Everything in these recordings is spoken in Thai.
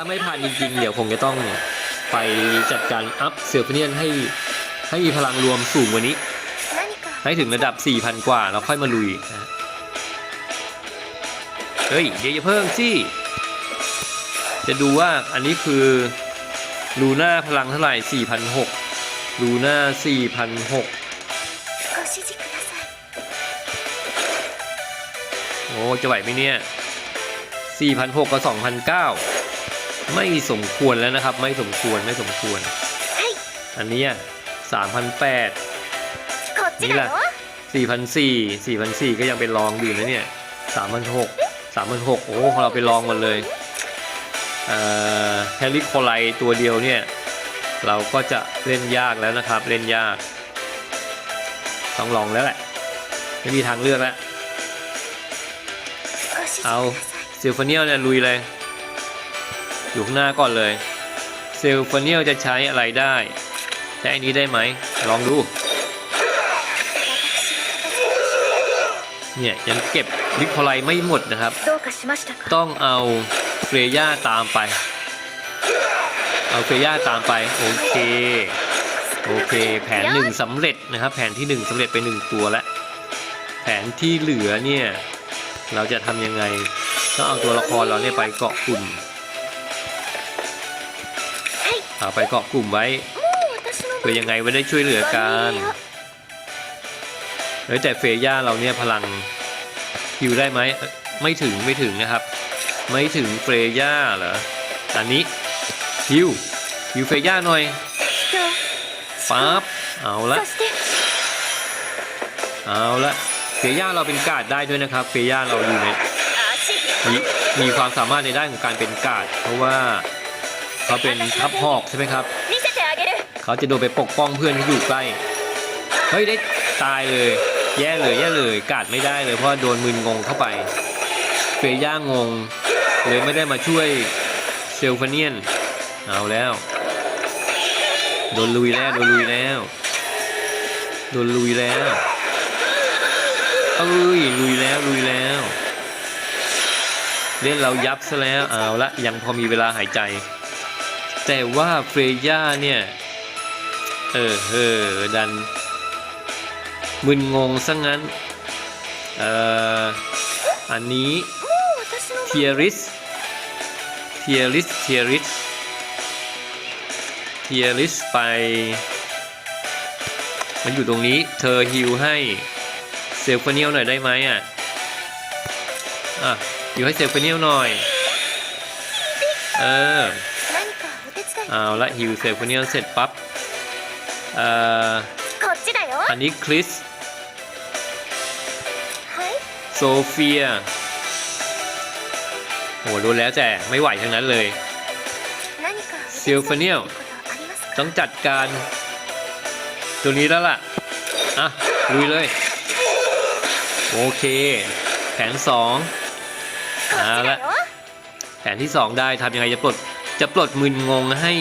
าไม่ผ่านจริงๆ เดี๋ยวผมจะต้องไปจัดการอัพเสือพเนียนให้ให้มีพลังรวมสูงกว่านี้ ให้ถึงระดับ 4,000 กว่าแล้วค่อยมาลุยนะเฮ้ยเดี๋ยวอย่เพิ่มสิจะดูว่าอันนี้คือลูน่าพลังเท่าไหร่4,006ลูน่า4,006โอ้จะไหวไหมเนี่ย4,006กับ2,009 ไม่สมควรแล้วนะครับ ไม่สมควรไม่สมควร อันนี้สามพันแปดนี่แหละสี่พันสี่สี่พันสี่ก็ยังเป็นรองอยู่นะเนี่ยสามพันหกสามพันหกโอ้ของเราไปลองหมดเลยแฮร์รี่โคไลตัวเดียวเนี่ย เราก็จะเล่นยากแล้วนะครับ เล่นยาก ต้องลองแล้วแหละ ไม่มีทางเลือกแล้ว เอาซิลฟเนียเนี่ยลุยเลย อยู่ข้างหน้าก่อนเลยเซลล์ฟเนียลจะใช้อะไรได้ใช้อันนี้ได้ไหมลองดูเนี่ยยังเก็บลิโคไลไม่หมดนะครับ ต้องเอาเฟรย่าตามไป เอาเฟรย่าตามไป โอเค โอเค แผนหนึ่งสำเร็จนะครับ แผนที่หนึ่งสำเร็จไปหนึ่งตัวแล้ว แผนที่เหลือเนี่ย เราจะทำยังไง ต้องเอาตัวละครเราเนี่ยไปเกาะกลุ่ม เอาไปเกาะกลุ่มไว้เพื่อยังไงไว้ได้ช่วยเหลือกันเฮ้ยแต่เฟย่าเราเนี่ยพลังฮิวได้ไหมไม่ถึงไม่ถึงนะครับ ไม่ถึงเฟย่าเหรออันนี้ฮิวฮิวเฟย่าหน่อยปั๊บเอาละเอาละเฟย่าเราเป็นกาดได้ด้วยนะครับเฟย่าเราอยู่ในมีความสามารถในด้านของการเป็นกาดเพราะว่า เขาเป็นทับหอกใช่ไหมครับ เขาจะโดนไปปกป้องเพื่อนที่อยู่ใกล้ เฮ้ยได้ตายเลย แย่เลยแย่เลยกาดไม่ได้เลยเพราะโดนมืนงงเข้าไปเฟย่างงงเลยไม่ได้มาช่วยเซลฟาเนียน เอาแล้ว โดนลุยแล้ว โดนลุยแล้ว โดนลุยแล้วเอ้ยลุยแล้วลุยแล้ว เล่นเรายับซะแล้ว เอาละยังพอมีเวลาหายใจ แต่ว่าเฟรย่าเนี่ย เออเออดัน มึนงงซะงั้น เอออันนี้เทียริสเทียริสเทียริสเทียริสไป มันอยู่ตรงนี้ เธอฮิวให้เซลฟเนียลหน่อยได้ไหมอะ อะ อยู่ให้เซลฟเนียลหน่อย เออ เอาละฮิวเสร็จคนนี้เสร็จปั๊บอันนี้คริสโซเฟียโหดูแล้วแจ่ไม่ไหวทั้งนั้นเลยซิลฟเนียลต้องจัดการ ตัวนี้แล้วล่ะ อะลุยเลย โอเค แผนสองเอาละแผนที่สองได้ทำยังไงจะปลด จะปลดมึนงงให้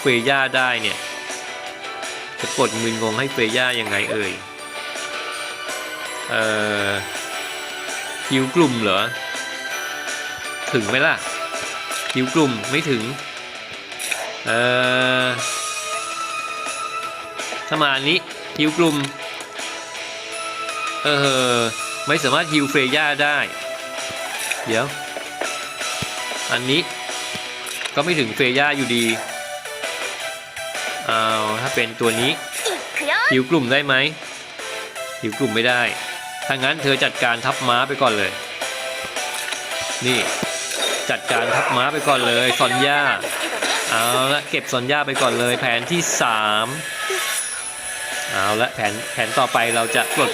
เฟย่าได้เนี่ย จะปลดมึนงงให้เฟย่ายังไงเอ่ย เอ่อคิวกลุ่มเหรอ ถึงไหมล่ะคิวกลุ่มไม่ถึง เอ่อถ้ามานนี้ฮิวกลุ่ม เออ ไม่สามารถฮิวเฟย่าได้ เดี๋ยว อันนี้ ก็ไม่ถึงเฟย่าอยู่ดีเอาถ้าเป็นตัวนี้หิวกลุ่มได้ไหมหิวกลุ่มไม่ได้ ถ้างั้นเธอจัดการทับม้าไปก่อนเลย นี่จัดการทับม้าไปก่อนเลยซอนย่าเอาละเก็บซอนย่าไปก่อนเลย แผนที่ 3 เอาละแผนแผนต่อไปเราจะปลด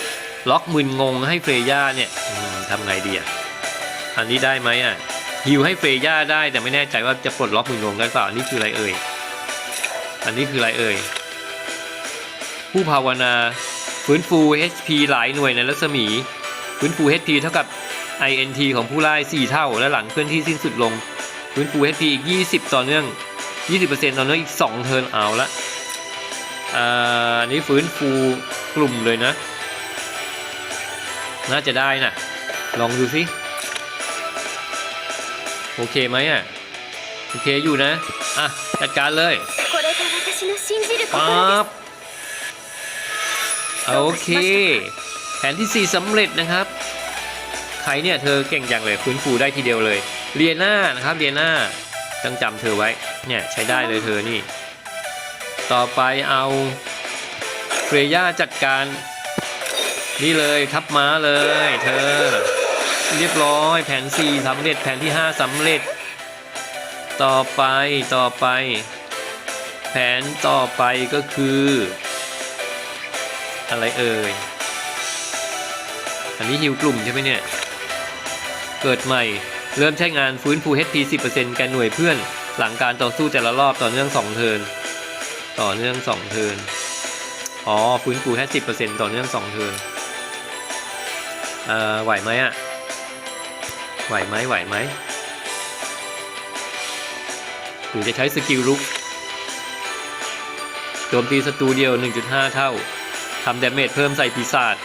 ล็อกมึนงงให้เฟย่าเนี่ยทำไงดีอะอันนี้ได้ไหมอะ ฮิวให้เฟย่าได้แต่ไม่แน่ใจว่าจะปลดล็อกมึนงงได้เปล่าอันนี้คืออะไรเอ่ย อันนี้คืออะไรเอ่ย ผู้ภาวนาฟื้นฟู HP หลายหน่วยในรัศมี ฟื้นฟู HP เท่ากับ INT ของผู้ไล่4เท่า และหลังเคลื่อนที่สิ้นสุดลง ฟื้นฟู HP อีก 20 ต่อเนื่อง 20%ต่อเนื่องอีก 2 เทิร์นเอาละอ่าอันนี้ฟื้นฟูกลุ่มเลยนะ น่าจะได้นะลองดูสิ โอเคไหมอะ โอเคอยู่นะ อะ จัดการเลยปั๊บโอเค แผนที่ 4 สำเร็จนะครับ ใครเนี่ยเธอเก่งจังเลยฟื้นฟูได้ทีเดียวเลย เรียน่านะครับ เรียน่าต้องจำเธอไว้ เนี่ยใช้ได้เลยเธอนี่ ต่อไปเอาเฟรย่าจัดการ นี่เลยทับม้าเลย เธอ เรียบร้อยแผน 4สำเร็จแผนที่ 5สำเร็จ ต่อไปต่อไป แผนต่อไปก็คือ อะไรเอ่ยอันนี้ฮิวกลุ่มใช่ไหมเนี่ย เกิดใหม่เริ่มใช้งานฟื้นฟู HP 10%แกนหน่วยเพื่อน หลังการต่อสู้แต่ละรอบต่อเนื่อง 2 เทินต่อเนื่อง 2 เทินอ๋อฟื้นฟูแค่10%ต่อเนื่อง 2 เทินเอ่อไหวไหมอะ ไหวไหมไหวไหมหรือจะใช้สกิลลุกโจมตีศัตรูเดียว 1.5 เท่าทำดาเมจเพิ่มใส่ปีศาจ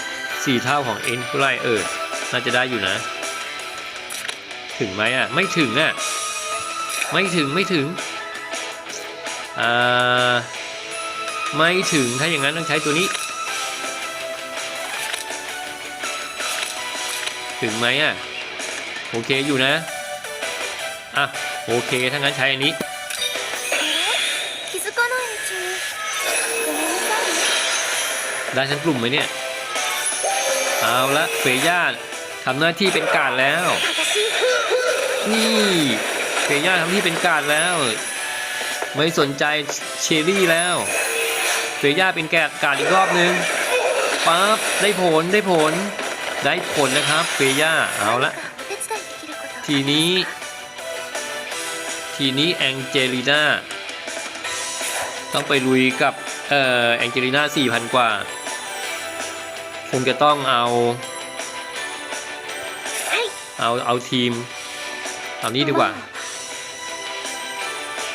4เท่าของเอ็นผู้ไล่เอิร์ดน่าจะได้อยู่นะ ถึงไหมอะ ไม่ถึงอะ ไม่ถึงไม่ถึง อ่า ไม่ถึงถ้าอย่างนั้นต้องใช้ตัวนี้ ถึงไหมอะ โอเคอยู่นะ อะ โอเค ถ้างั้นใช้อันนี้ได้ฉันกลุ่มไหมเนี่ย เอาละเฟย่าทำหน้าที่เป็นการแล้ว นี่เฟย่าทำที่เป็นการแล้ว ไม่สนใจเชอรี่แล้วเฟย่าเป็นแกะการอีกรอบนึงปั๊บได้ผลได้ผลได้ผลนะครับเฟย่าเอาละ ทีนี้ ทีนี้แองเจลิน่าต้องไปลุยกับเอ่อแองเจลิน่า4,000กว่า คงจะต้องเอาはいเอาเอาทีม เอานี้ดีกว่า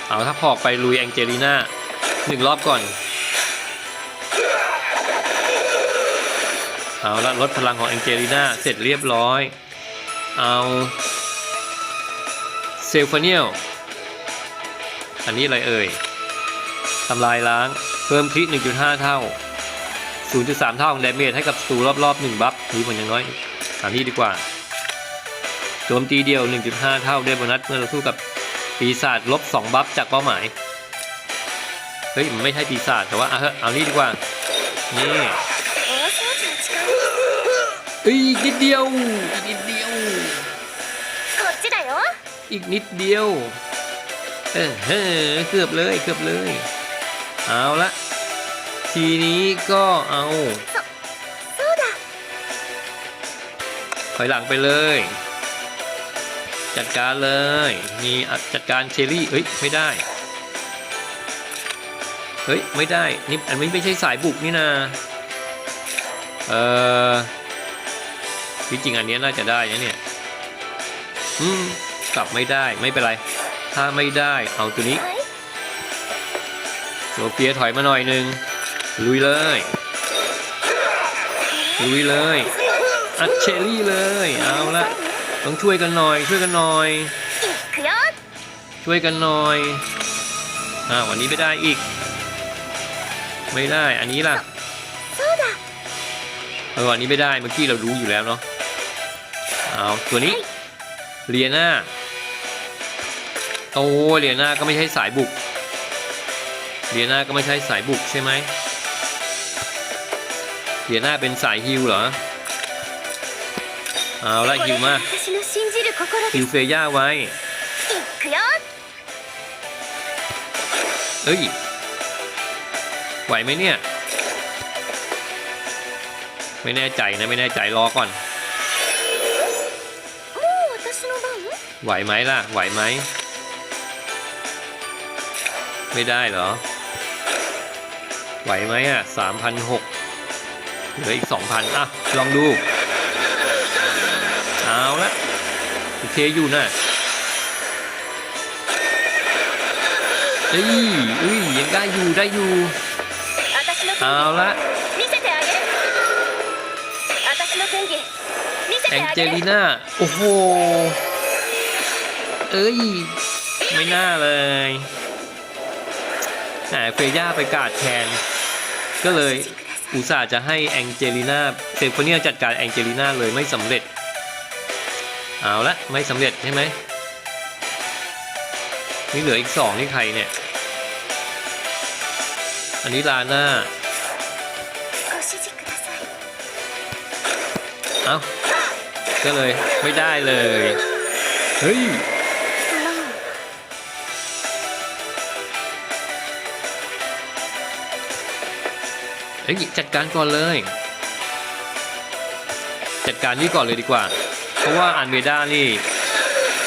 เอาถ้าพอกไปลุยแองเจลิน่าหนึ่งรอบก่อน เอาละลดพลังของแองเจลิน่าเสร็จเรียบร้อย เอาเซลฟานิลอันนี้อะไรเอ่ยทำลายล้าง เพิ่มพลิก1.5 เท่า 0.3 เท่าของดเมจให้กับศัตรูรอบๆ 1 บัฟมีผลอย่างน้อยอันนี้ดีกว่าโจมตีเดียว 1.5 เท่าได้โบนัสเมื่อเราสู้กับปีศาจลบ 2 บัฟจากเป้าหมาย เฮ้ย มันไม่ใช่ปีศาจแต่ว่า เอาเอานี่ดีกว่า นี่อีกนิดเดียวนิดเดียว อีกนิดเดียว เออเฮ้เกือบเลยเกือบเลย เอาละทีนี้ก็เอาถอยหลังไปเลย จัดการเลยมีจัดการเชอรี่เฮ้ยไม่ได้เฮ้ยไม่ได้นี่อันนี้ไม่ใช่สายบุกนี่นะเออที่จริงอันนี้น่าจะได้นะเนี่ยอืม ลับไม่ได้ไม่เป็นไร ถ้าไม่ได้เอาตัวนี้โซเฟียถอยมาหน่อยนึงลุยเลยลุยเลยอัดเชอรี่เลยเอาละต้องช่วยกันหน่อย ช่วยกันหน่อย ช่วยกันหน่อยอ่าวันนี้ไม่ได้อีก ไม่ได้อันนี้ล่ะเออวันนี้ไม่ได้เมื่อกี้เรารู้อยู่แล้วเนาะเอาตัวนี้เรียนา โอ้เลียนาก็ไม่ใช่สายบุกเลียนาก็ไม่ใช่สายบุกใช่ไหมเลียนาเป็นสายฮิวเหรอเอาละฮิวมาฮิวเฟย่าไว้เอ้ยไหวไหมเนี่ยไม่แน่ใจนะไม่แน่ใจรอก่อน ไหวไหมล่ะไหวไหม ไม่ได้เหรอ ไหวไหมอะสามพันหกเหลืออีกสองพันอะ ลองดู เอาละโอเคอยู่นะเอ้ยอุ้ยยังได้อยู่ได้อยู่ เอาละแองเจลีน่า โอ้โห เอ้ย ไม่น่าเลย หมเฟย่าไปกาดแทน ก็เลยอุตส่าห์จะให้แองเจลิน่าเซฟเนียจัดการแองเจลิน่าเลยไม่สำเร็จ เอาละไม่สำเร็จใช่ไหมนี่เหลืออีกสองนี่ใครเนี่ย อันนี้ลาน่าเอาก็เลยไม่ได้เลย เฮ้ย เฮ้ยจัดการก่อนเลย จัดการนี่ก่อนเลยดีกว่า เพราะว่าอันเวด้านี่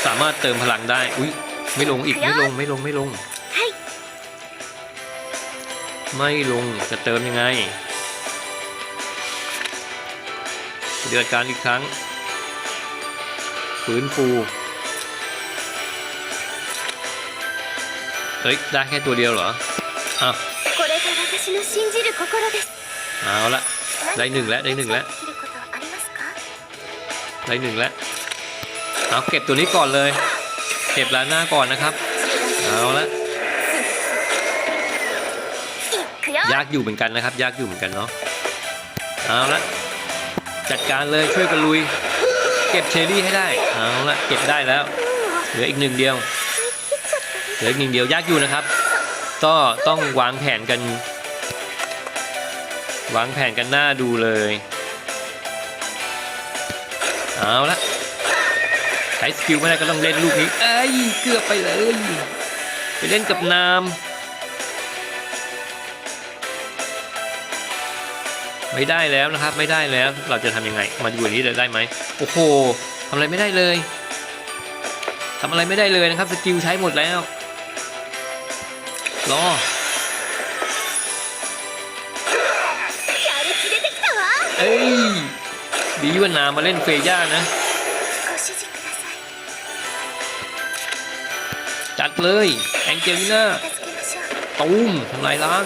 สามารถเติมพลังได้ อุ้ยไม่ลงอีกไม่ลงไม่ลงไม่ลง ไม่ลงจะเติมยังไงเดือดการอีกครั้งฝืนฟูเฮ้ยได้แค่ตัวเดียวเหรออะ 私の信じる心です เอาละได้หนึ่งแล้วได้หนึ่งแล้ว 手伝いできることありますか ได้หนึ่งแล้ว เอาเก็บตัวนี้ก่อนเลย เก็บลาหน้าก่อนนะครับ เอาละ いくよ ยากอยู่เหมือนกันนะครับ ยากอยู่เหมือนกันเนาะ เอาละ จัดการเลยช่วยกันลุย เก็บเชอรี่ให้ได้ เอาละเก็บได้แล้ว เหลืออีกหนึ่งเดียว เหลืออีกหนึ่งเดียวยากอยู่นะครับ ก็ต้องวางแผนกัน วางแผนกันหน้าดูเลย เอาละใช้สกิลไม่ได้ก็ต้องเล่นลูกนี้ เอ้ย เกือบไปเลย ไปเล่นกับนามไม่ได้แล้วนะครับ ไม่ได้แล้ว เราจะทำยังไง มาดูอันนี้เลยได้ไหมโอ้โหทำอะไรไม่ได้เลยทำอะไรไม่ได้เลยนะครับ สกิลใช้หมดแล้ว รอ ดีวนามาเล่นเฟย่านะ จัดเลย แองเจลิน่าตูมทำลายล้าง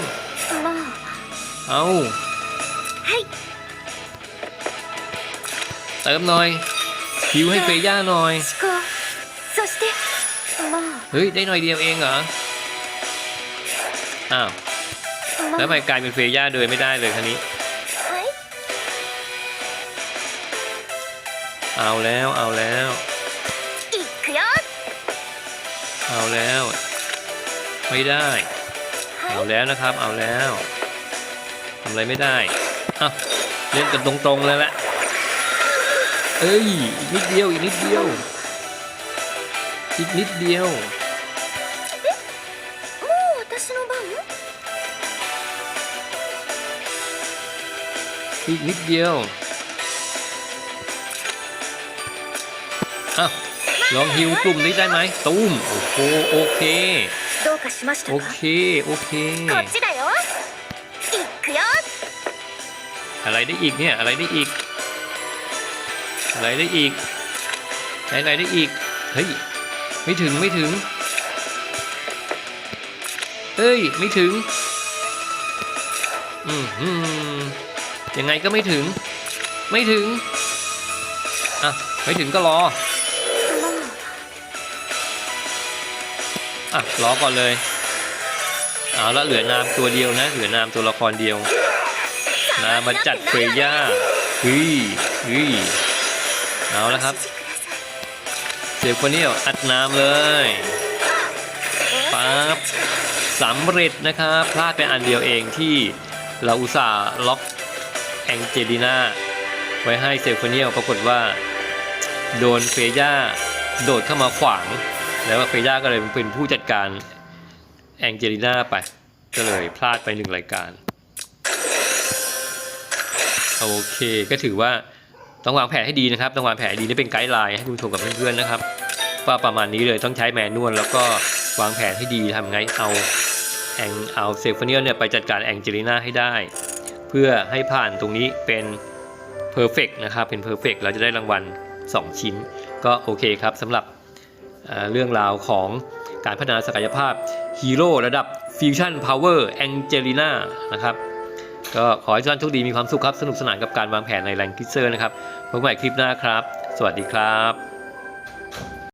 เอาเติมหน่อยคิวให้เฟย่าหน่อย เฮ้ย ได้หน่อยเดียวเองเหรอ อ้าว แล้วไปกลายเป็นเฟย่าเดินไม่ได้เลยคันนี้ เอาแล้วเอาแล้ว เอาแล้ว ไม่ได้ เอาแล้วนะครับ เอาแล้วทำอะไรไม่ได้เอาเล่นกันตรงๆเลยแหละเอ้ยอีกนิดเดียวอีกนิดเดียว อีกนิดเดียวอีกนิดเดียว ลองฮิวกลุ่มนี้ได้ไหมตุ้ม โอ้โหโอเค โอเค โอเคอะไรได้อีกเนี่ย อะไรได้อีก อะไรได้อีกอะไรได้อีก เฮ้ย ไม่ถึงไม่ถึงเฮ้ย ไม่ถึง อืมยังไงก็ไม่ถึง ไม่ถึง อะ ไม่ถึงก็รอ อะรอก่อนเลยเอาละเหลือนามตัวเดียวนะ เหลือนามตัวละครเดียวนามาจัดเฟย่าฮ้ยเฮ้ยเอาละครับเซฟคนนี้อัดน้ำเลยปั๊บสำเร็จนะครับพลาดไปอันเดียวเองที่เราอุตส่าห์ล็อกแองเจลิน่าไว้ให้เซฟโฟเนียลปรากฏว่า โดนเฟย่าโดดเข้ามาขวาง แล้วเฟย่าก็เลยเป็นผู้จัดการแองเจลิน่าไป ก็เลยพลาดไปหนึ่งรายการ โอเคก็ถือว่าต้องวางแผนให้ดีนะครับ ต้องวางแผนดีนี่เป็นไกด์ไลน์ให้คุณผู้ชมกับเพื่อนๆนะครับว่าประมาณนี้เลยต้องใช้แมนนวลแล้วก็วางแผนให้ดีทำไงเอาแองเอาเซฟเนียลเนี่ยไปจัดการแองเจลิน่าให้ได้ เพื่อให้ผ่านตรงนี้เป็นเพอร์เฟกนะครับเป็นเพอร์เฟกเราจะได้รางวัล 2 ชิ้น ก็โอเคครับสำหรับ เรื่องราวของการพัฒนาศักยภาพฮีโร่ระดับฟิวชั่นพาวเวอร์แองเจลิน่านะครับก็ขอให้ทุกท่านโชคดีมีความสุขครับ สนุกสนานกับการวางแผนในแรงคิเซอร์นะครับพบกันใหม่คลิปหน้าครับ สวัสดีครับ